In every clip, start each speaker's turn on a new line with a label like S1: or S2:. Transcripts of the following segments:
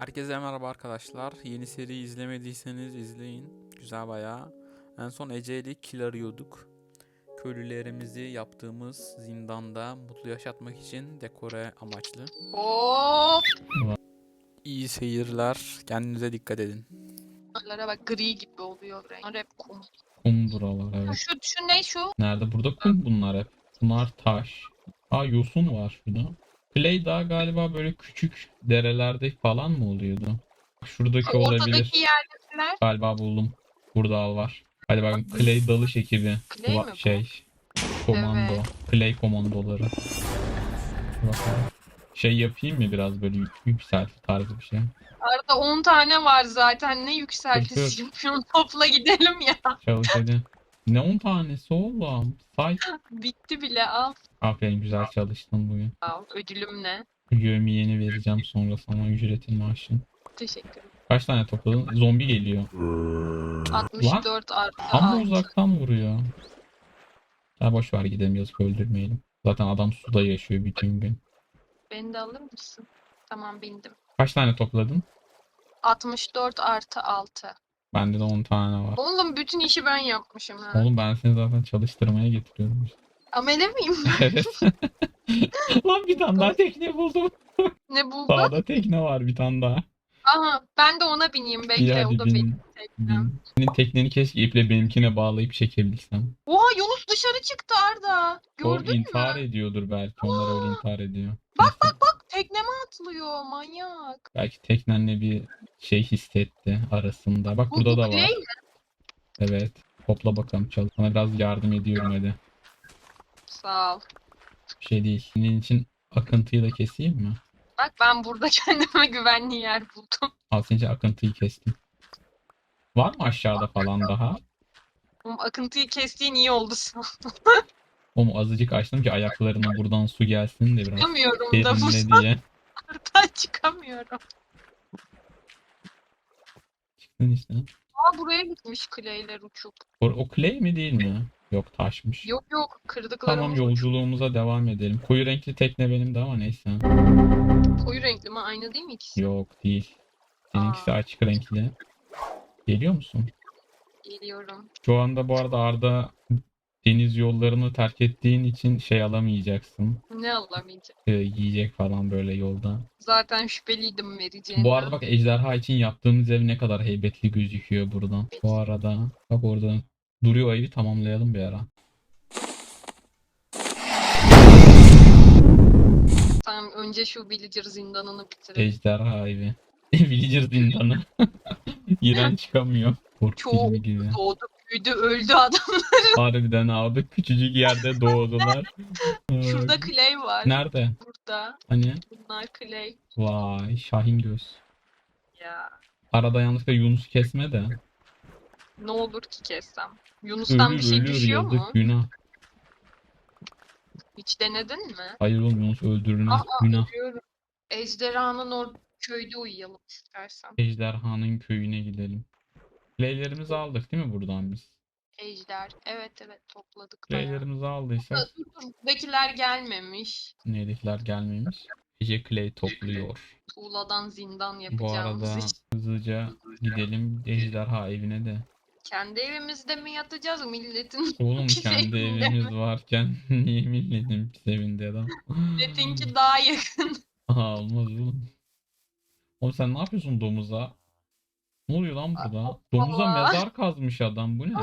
S1: Herkese merhaba arkadaşlar. Yeni seri izlemediyseniz izleyin. Güzel bayağı. En son Ece'li kill arıyorduk. Köylülerimizi yaptığımız zindanda mutlu yaşatmak için dekore amaçlı.
S2: Hop.
S1: İyi seyirler. Kendinize dikkat edin.
S2: Bunlara bak gri gibi oluyor renk. Bunlar hep kum.
S3: Kum buralar evet.
S2: Şu, şu ne şu?
S3: Nerede? Burada kum bunlar hep. Bunlar taş. Aa yosun var şurada. Clay daha galiba böyle küçük derelerde falan mı oluyordu? Şuradaki olabilir.
S2: Ortadaki yerdekiler.
S3: Galiba buldum. Burada al var. Hadi bakın Clay dalış ekibi.
S2: Clay mi bu?
S3: şey. Komando.
S2: Evet.
S3: Clay komandoları. Bakalım. Şey yapayım mı biraz böyle yük- yükselti tarzı bir şey.
S2: Arada 10 tane var zaten. Ne yükseltisi yapıyorsun? Topla gidelim ya.
S3: Çalış hadi. Ne 10 tanesi oğlum? Say.
S2: Bitti bile al.
S3: Aferin güzel çalıştın bugün.
S2: Al. Ödülüm ne?
S3: Yemeğini vereceğim sonra sana ücretin maaşın.
S2: Teşekkür ederim.
S3: Kaç tane topladın? Zombi geliyor.
S2: 64 artı
S3: Ama
S2: altı.
S3: uzaktan vuruyor. Ya boş ver gidelim yazık öldürmeyelim. Zaten adam suda yaşıyor bütün gün.
S2: Beni de alır mısın? Tamam bindim.
S3: Kaç tane topladın?
S2: 64 artı 6.
S3: Bende de 10 tane var.
S2: Oğlum bütün işi ben yapmışım ha.
S3: Oğlum ben seni zaten çalıştırmaya getiriyorum. işte.
S2: Amele miyim?
S3: evet. Lan bir tane daha tekne buldum.
S2: ne buldun?
S3: Sağda tekne var bir tane daha.
S2: Aha ben de ona bineyim bekle o
S3: hadi
S2: da
S3: bin,
S2: benim teknem.
S3: bin. Senin tekneni keşke iple benimkine bağlayıp çekebilsem.
S2: Oha Yunus dışarı çıktı Arda.
S3: O
S2: Gördün mü?
S3: intihar ediyordur belki. Onlar öyle intihar ediyor.
S2: Bak bak bak tekneme atlıyor manyak.
S3: Belki teknenle bir şey hissetti arasında. Bak
S2: Bu,
S3: burada
S2: bu
S3: da var. Evet. Topla bakalım çal. Sana biraz yardım ediyorum hadi.
S2: Sağ ol.
S3: Bir şey değil. Senin için akıntıyı da keseyim mi?
S2: Bak ben burada kendime güvenli yer buldum.
S3: Al senin için akıntıyı kestim. Var mı aşağıda falan daha?
S2: Oğlum, akıntıyı kestiğin iyi oldu sana.
S3: O azıcık açtım ki ayaklarına buradan su gelsin de biraz
S2: Çıkamıyorum da bu
S3: diye.
S2: sarıdan çıkamıyorum.
S3: Çıktın işte.
S2: Aa buraya gitmiş Clay'ler uçup.
S3: O, o clay mi değil mi? Yok taşmış.
S2: Yok yok kırdıklarımız
S3: Tamam yolculuğumuza devam edelim. Koyu renkli tekne benim de ama neyse.
S2: koyu renkli mi? Aynı değil mi ikisi?
S3: Yok değil. Seninkisi açık renkli. Geliyor musun?
S2: Geliyorum.
S3: Şu anda bu arada Arda deniz yollarını terk ettiğin için şey alamayacaksın.
S2: Ne alamayacağım.
S3: Ee, yiyecek falan böyle yolda.
S2: Zaten şüpheliydim vereceğinden.
S3: Bu arada bak ejderha için yaptığımız ev ne kadar heybetli gözüküyor buradan. Bu arada bak orada duruyor o evi tamamlayalım bir ara.
S2: Tamam önce şu villager zindanını bitirelim.
S3: Ejderha evi. Villager zindanı. Giren çıkamıyor. Korku
S2: Çok
S3: filmi gibi.
S2: Doğdu, büyüdü, öldü adam.
S3: Harbiden abi küçücük yerde doğdular.
S2: Şurada
S3: Ee,
S2: Clay var.
S3: Nerede?
S2: Burada.
S3: Hani?
S2: Bunlar Clay.
S3: Vay Şahin göz.
S2: Ya.
S3: Arada yanlışlıkla Yunus kesme de.
S2: Ne olur ki kessem. Yunus'tan bir şey düşüyor
S3: yazık
S2: mu?
S3: günah.
S2: Hiç denedin mi?
S3: Hayır oğlum Yunus öldürülmez
S2: Aa,
S3: günah.
S2: ölüyorum. Ejderhanın or köyde uyuyalım istersen.
S3: Ejderhanın köyüne gidelim. Leylerimizi aldık değil mi buradan biz?
S2: Ejder. Evet evet topladık bayağı.
S3: Leylerimizi aldıysak
S2: Dur, dur, Buradakiler gelmemiş.
S3: Nelikler gelmemiş. Ece Clay topluyor.
S2: Tuğladan zindan
S3: Bu
S2: yapacağımız
S3: arada
S2: iş.
S3: hızlıca gidelim ejderha evine de.
S2: Kendi evimizde mi yatacağız milletin?
S3: Oğlum
S2: Pis
S3: kendi
S2: evinde
S3: evimiz varken niye milletin pis evinde adam?
S2: Milletinki daha yakın.
S3: Aha olmaz oğlum. Oğlum sen ne yapıyorsun domuza? Ne oluyor lan burada? Domuza mezar kazmış adam. Bu ne?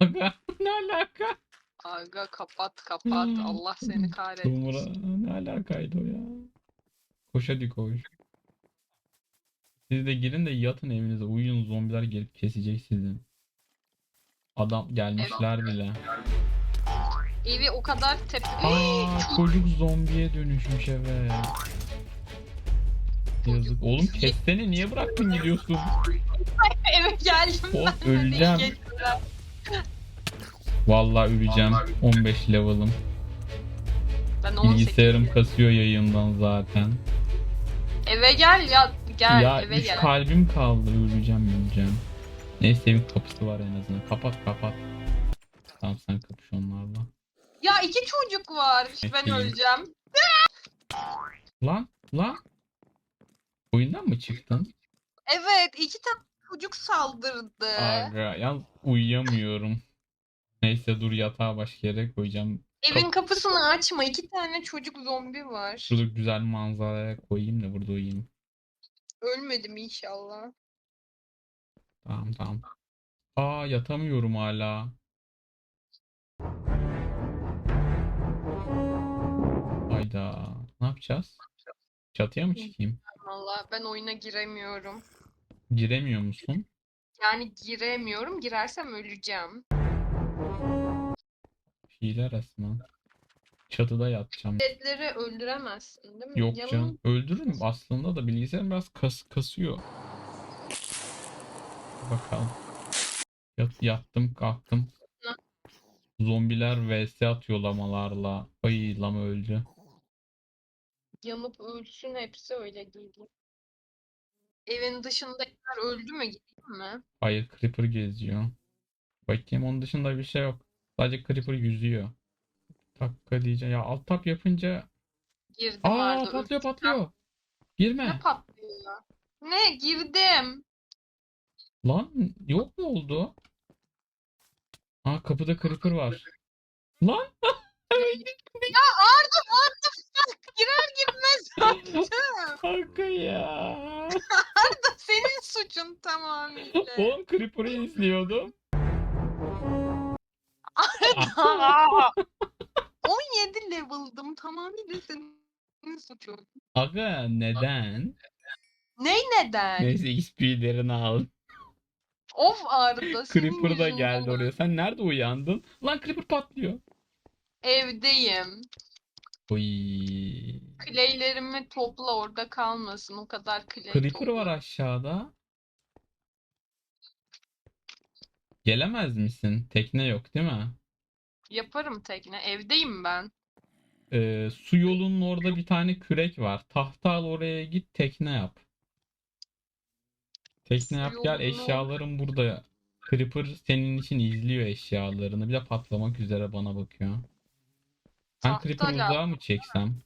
S3: Aga ne alaka?
S2: Aga kapat kapat. Allah seni kahretsin.
S3: Domura ne alakaydı o ya? Koş hadi koş. Siz de girin de yatın evinize. Uyuyun zombiler gelip kesecek sizi. Adam gelmişler bile.
S2: Evi o kadar tepe...
S3: Aa çocuk zombiye dönüşmüş evet. Yazık. Oğlum kestene niye bıraktın gidiyorsun?
S2: Eve geldim ben de
S3: öleceğim. Vallahi öleceğim. 15 level'ım.
S2: Ben 18.
S3: Bilgisayarım kasıyor yayından zaten.
S2: Eve gel ya. Gel
S3: ya
S2: eve
S3: 3
S2: gel.
S3: kalbim kaldı. Öleceğim öleceğim. Neyse evin kapısı var en azından. Kapat kapat. Tamam sen kapış onlarla.
S2: Ya iki çocuk var. Ben öleceğim.
S3: Lan lan. Oyundan mı çıktın?
S2: Evet iki tane çocuk saldırdı.
S3: Aga yalnız uyuyamıyorum. Neyse dur yatağa başka yere koyacağım.
S2: Evin kapısını açma. iki tane çocuk zombi var.
S3: Şurada güzel manzaraya koyayım da burada uyuyayım.
S2: Ölmedim inşallah.
S3: Tamam tamam. Aa yatamıyorum hala. Hayda. Ne yapacağız? Çatıya mı çıkayım?
S2: Vallahi ben oyuna giremiyorum.
S3: Giremiyor musun?
S2: Yani giremiyorum. Girersem öleceğim.
S3: Hile resmen. Çatıda yatacağım.
S2: Ledleri öldüremezsin değil mi?
S3: Yok
S2: Yanım-
S3: canım. Öldürürüm aslında da bilgisayarım biraz kas kasıyor. Bakalım. Yat, yattım kalktım. Zombiler vs atıyor lamalarla. Ay lama öldü.
S2: Yanıp ölsün hepsi öyle geliyor. Evin dışındakiler öldü mü gideyim mi?
S3: Hayır Creeper geziyor. Bakayım onun dışında bir şey yok. Sadece Creeper yüzüyor. Dakika diyeceğim. Ya alt tap yapınca
S2: Girdim
S3: Aa
S2: Arda,
S3: patlıyor
S2: öldüm.
S3: patlıyor. Girme.
S2: Ne patlıyor? Ne? Girdim.
S3: Lan yok mu oldu? Aa kapıda Creeper var. Lan
S2: ya Arda what the fuck? Girer girmez öldüm.
S3: Kanka ya.
S2: Arda senin suçun tamamıyla.
S3: Oğlum Creeper'ı izliyordum.
S2: Aa! 17 level'dım tamamıyla senin suçun.
S3: Aga neden?
S2: Ney neden?
S3: Neyse XP'lerini al.
S2: Of Arda senin
S3: Creeper da
S2: yüzünden
S3: geldi oraya. Sen nerede uyandın? Lan Creeper patlıyor.
S2: Evdeyim.
S3: Oy.
S2: Clay'lerimi topla orada kalmasın. O kadar clay
S3: Creeper
S2: topla.
S3: var aşağıda. Gelemez misin? Tekne yok değil mi?
S2: Yaparım tekne. Evdeyim ben.
S3: Ee, su yolunun orada bir tane kürek var. Tahta al oraya git tekne yap. Tekne yap gel
S2: yolunun-
S3: eşyalarım burada. Creeper senin için izliyor eşyalarını. Bir de patlamak üzere bana bakıyor. Ben
S2: Tahta
S3: Creeper
S2: lazım.
S3: uzağa mı çeksem?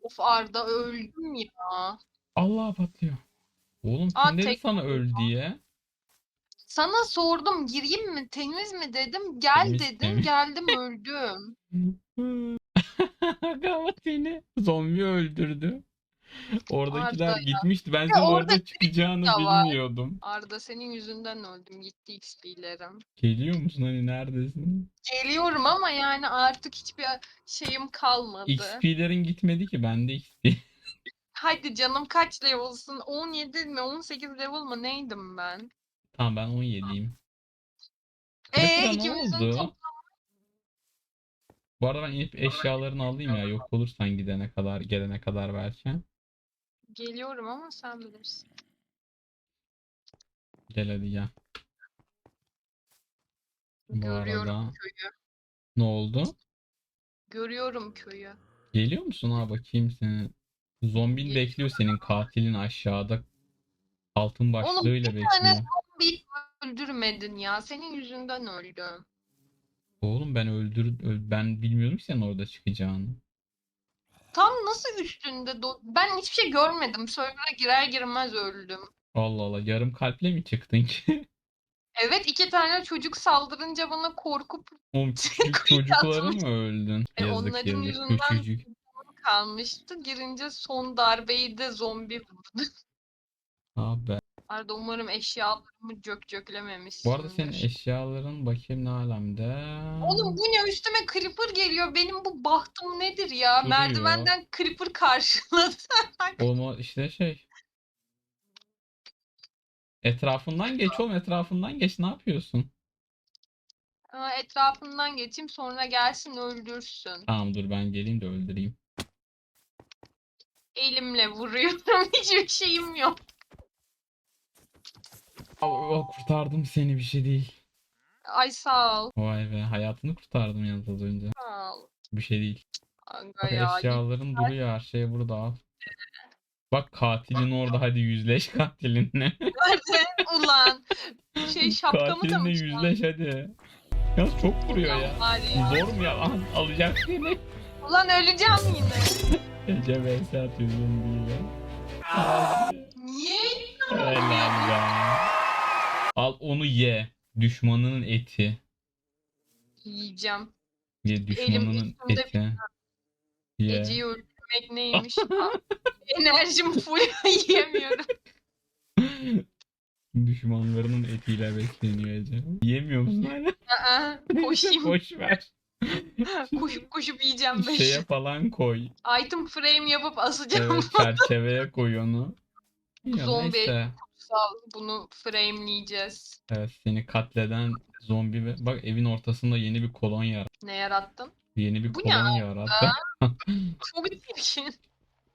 S2: Of Arda öldüm ya.
S3: Allah patlıyor. Oğlum
S2: Aa,
S3: kim dedi sana öl diye?
S2: Sana sordum gireyim mi temiz mi dedim. Gel
S3: Temiz,
S2: dedim.
S3: temiz.
S2: Geldim öldüm.
S3: Ama seni zombi öldürdü. Oradakiler
S2: Arda ya.
S3: gitmişti. Ben senin
S2: orada
S3: orada çıkacağını
S2: de var.
S3: bilmiyordum.
S2: Arda senin yüzünden öldüm. Gitti XP'lerim.
S3: Geliyor musun hani neredesin?
S2: Geliyorum ama yani artık hiçbir şeyim kalmadı.
S3: XP'lerin gitmedi ki bende XP.
S2: Hadi canım kaç level'sın? 17 mi 18 level mı neydim ben?
S3: Tamam ben 17'yim.
S2: Eee
S3: ne
S2: ikimizin
S3: oldu?
S2: top-
S3: Bu arada ben inip eşyalarını alayım ya. Yok olursan gidene kadar, gelene kadar belki.
S2: Geliyorum ama sen bilirsin.
S3: Gel hadi gel. Bu
S2: Görüyorum
S3: arada
S2: köyü.
S3: ne oldu?
S2: Görüyorum köyü.
S3: Geliyor musun ha bakayım seni. Zombin
S2: Geliyorum.
S3: bekliyor senin katilin aşağıda. Altın başlığıyla
S2: bir tane
S3: bekliyor.
S2: Bir öldürmedin ya. Senin yüzünden öldüm.
S3: Oğlum ben öldür öl- ben bilmiyordum ki senin orada çıkacağını.
S2: Tam nasıl üstünde? do- Ben hiçbir şey görmedim. Server'a girer girmez öldüm.
S3: Allah Allah yarım kalple mi çıktın ki?
S2: Evet iki tane çocuk saldırınca bana korkup
S3: Oğlum küçücük
S2: Kuyuya
S3: çocuklara
S2: atmış.
S3: mı öldün?
S2: E, onların yüzünden-
S3: küçücük.
S2: kalmıştı. Girince son darbeyi de zombi vurdu.
S3: Abi.
S2: Arada umarım eşyalarımı cök
S3: Bu
S2: cöklememişsindir.
S3: arada senin eşyaların bakayım ne alemde.
S2: Oğlum bu ne üstüme creeper geliyor. Benim bu bahtım nedir ya?
S3: Duruyor.
S2: Merdivenden creeper karşıladı.
S3: Oğlum o işte şey. Etrafından geç oğlum etrafından geç ne yapıyorsun?
S2: Aa, Etrafından geçeyim sonra gelsin öldürsün.
S3: Tamam dur ben geleyim de öldüreyim.
S2: Elimle vuruyorum. Hiçbir şeyim yok.
S3: Allah kurtardım seni bir şey değil.
S2: Ay sağ ol.
S3: Vay be hayatını kurtardım yalnız az önce.
S2: Sağ ol.
S3: Bir şey değil.
S2: Aga
S3: Bak
S2: ya.
S3: eşyaların duruyor her şey burada al. Bak katilin orada hadi yüzleş katilinle.
S2: Nerede? Ulan. Şey şapkamı da
S3: Katilinle
S2: mı
S3: yüzleş hadi. Yalnız çok vuruyor ya.
S2: Ya.
S3: Zor mu ya? Al- alacak seni.
S2: Ulan öleceğim yine.
S3: Ece vs atıyor zombiyle.
S2: Niye?
S3: Helal ya. Al onu ye. Düşmanının eti.
S2: Yiyeceğim.
S3: Ye düşmanının
S2: üstümde
S3: eti. Ye.
S2: Ece'yi öldürmek neymiş? Enerjim full yiyemiyorum.
S3: Düşmanlarının etiyle besleniyor Ece. Yemiyor musun hala?
S2: Aa, koşayım.
S3: Boş ver.
S2: Koşup koşup yiyeceğim ben.
S3: Şeye falan koy.
S2: Item frame yapıp asacağım.
S3: Evet, çerçeveye koy onu. Ya
S2: Zombi.
S3: neyse.
S2: Kutsal. Bunu frameleyeceğiz.
S3: Evet seni katleden zombi ve bak evin ortasında yeni bir kolon yarattı.
S2: Ne yarattın?
S3: Yeni bir
S2: Bu ne
S3: kolon yarattı.
S2: Çok çirkin.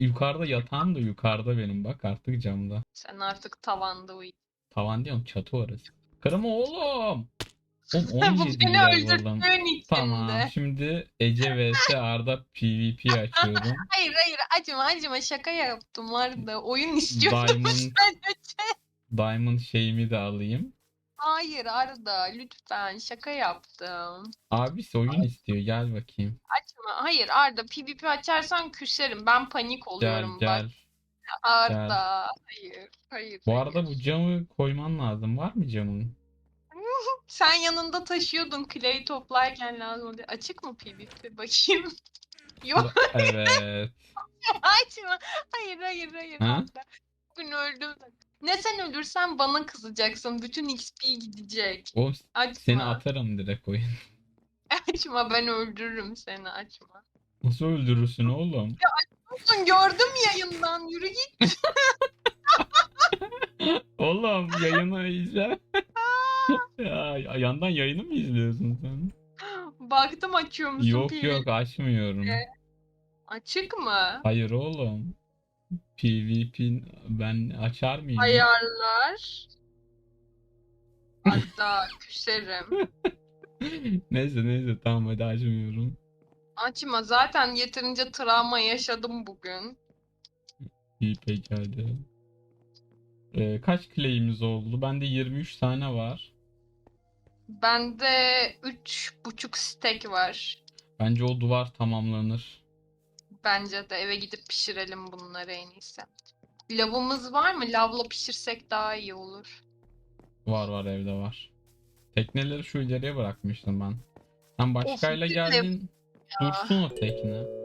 S3: Yukarıda yatağım da yukarıda benim bak artık camda.
S2: Sen artık tavanda uyu.
S3: Tavan diyorum çatı orası. Kırma oğlum. Oğlum
S2: Bu
S3: 17
S2: beni
S3: level'ım.
S2: öldürttüğün içinde.
S3: Tamam şimdi Ece vs Arda PvP açıyorum.
S2: Hayır hayır acıma acıma şaka yaptım Arda. Oyun istiyordum
S3: Diamond,
S2: sadece.
S3: Diamond şeyimi de alayım.
S2: Hayır Arda lütfen şaka yaptım.
S3: Abisi oyun istiyor gel bakayım.
S2: Açma. Hayır Arda PvP açarsan küserim. Ben panik
S3: Gel
S2: oluyorum bak.
S3: gel.
S2: Arda. Hayır. Hayır.
S3: Bu
S2: hayır.
S3: arada bu camı koyman lazım. Var mı camın?
S2: Sen yanında taşıyordun Clay toplarken lazım oluyor. Açık mı PvP? Bakayım. Yok
S3: Evet.
S2: açma. Hayır hayır hayır.
S3: Ha?
S2: Bugün öldüm. Ne sen ölürsen bana kızacaksın. Bütün XP gidecek.
S3: O
S2: Açma.
S3: seni atarım direkt oyun.
S2: Açma ben öldürürüm seni açma.
S3: Nasıl öldürürsün oğlum?
S2: Olsun gördüm yayından. Yürü git.
S3: Oğlum yayını izle. ya yandan yayını mı izliyorsun sen?
S2: Baktım açıyor musun
S3: Yok yok açmıyorum.
S2: Açık mı?
S3: Hayır oğlum. PvP ben açar mıyım?
S2: Ayarlar. Hatta küserim.
S3: neyse neyse tamam hadi açmıyorum.
S2: Açma zaten yeterince travma yaşadım bugün.
S3: İyi peki hadi. Ee, kaç claim'imiz oldu? Bende 23 tane var.
S2: Bende üç buçuk stek var.
S3: Bence o duvar tamamlanır.
S2: Bence de eve gidip pişirelim bunları en iyisi. Lavımız var mı? Lavla pişirsek daha iyi olur.
S3: Var var evde var. Tekneleri şu ileriye bırakmıştım ben. Sen başkayla
S2: bir de-
S3: geldin. Dursun o tekne.